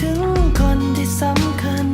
ถึงคนที่สำคัญ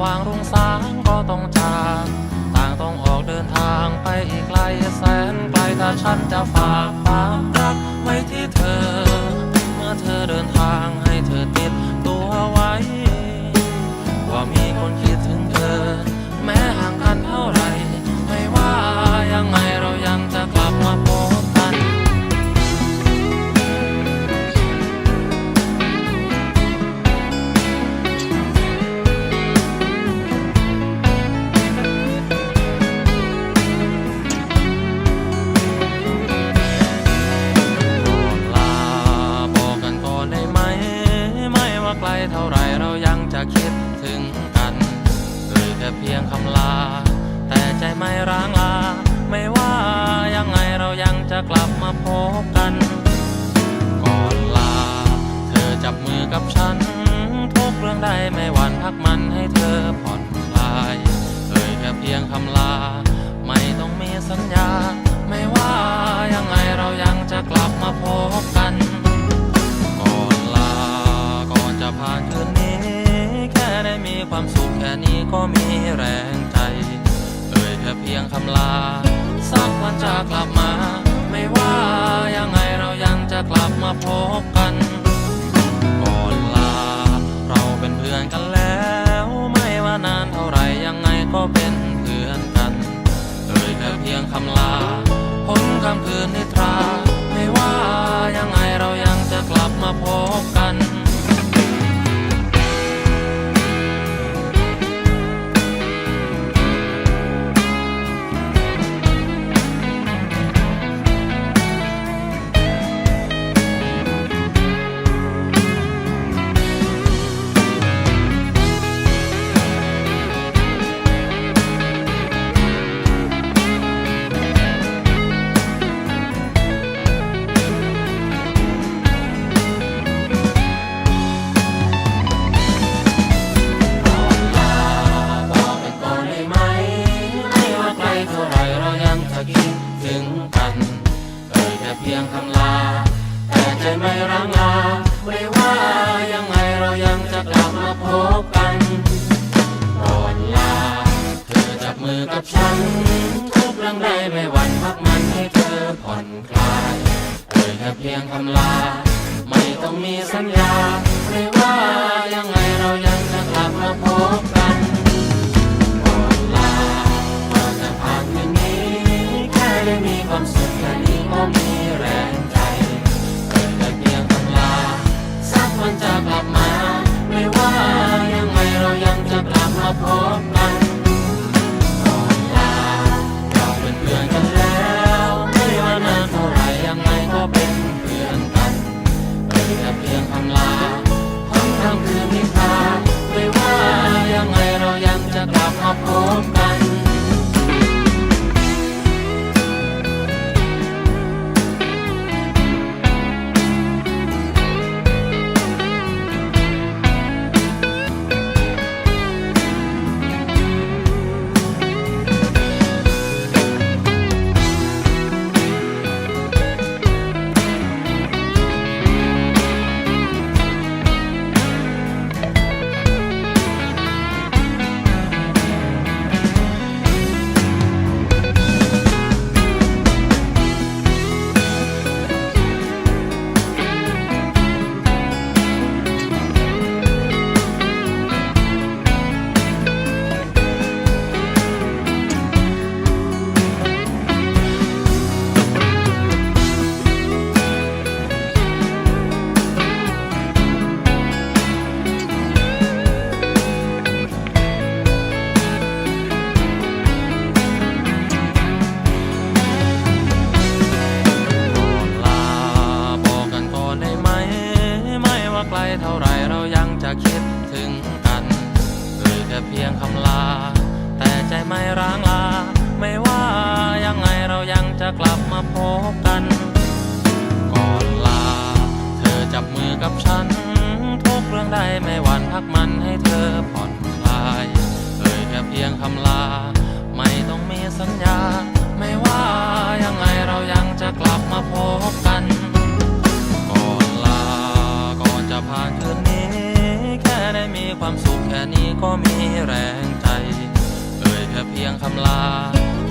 ว่างรุ่งสางก็ต้องจากต่างต้องออกเดินทางไปอีกไกลแสนไกลถ้าฉันจะฝา จะคิดถึงกันเอ่ยแค่เพียงคำลา แต่ใจไม่ร้างลา ไม่ว่ายังไงเรายังจะกลับมาพบกัน ก่อนลา เธอจับมือกับฉัน ทุกเรื่องใดไม่หวั่นพักมันให้เธอผ่อนคลายเอ่ยแค่เพียงคำลา ไม่ต้องมีสัญญา ไม่ว่ายังไงเรายังจะกลับมาพบกัน ก่อนลาก่อนจะผ่านคืน ความสุขแค่นี้ก็มีแรงใจ เอ่ยแค่เพียงคำลา สักวันจะกลับมา ไม่ว่ายังไงเรายังจะกลับมาพบกันก่อนลา เราเป็นเพื่อนกันแล้ว ไม่ว่านานเท่าไรยังไงก็เป็นเพื่อนกัน เอ่ยแค่เพียงคำลาพ้นคำคืนนี้ ยงคำลา ไม่ต้องมีสัญญา ไม่ว่ายังไงเรายังจะกลับมาพบกัน sejak lama ผ่านคืนนี้ แค่ได้มีความสุขแค่นี้ก็มีแรงใจ เอ่ยแค่เพียงคำลา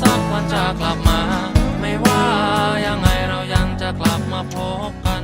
สักวันจะกลับมา ไม่ว่ายังไงเรายังจะกลับมาพบกัน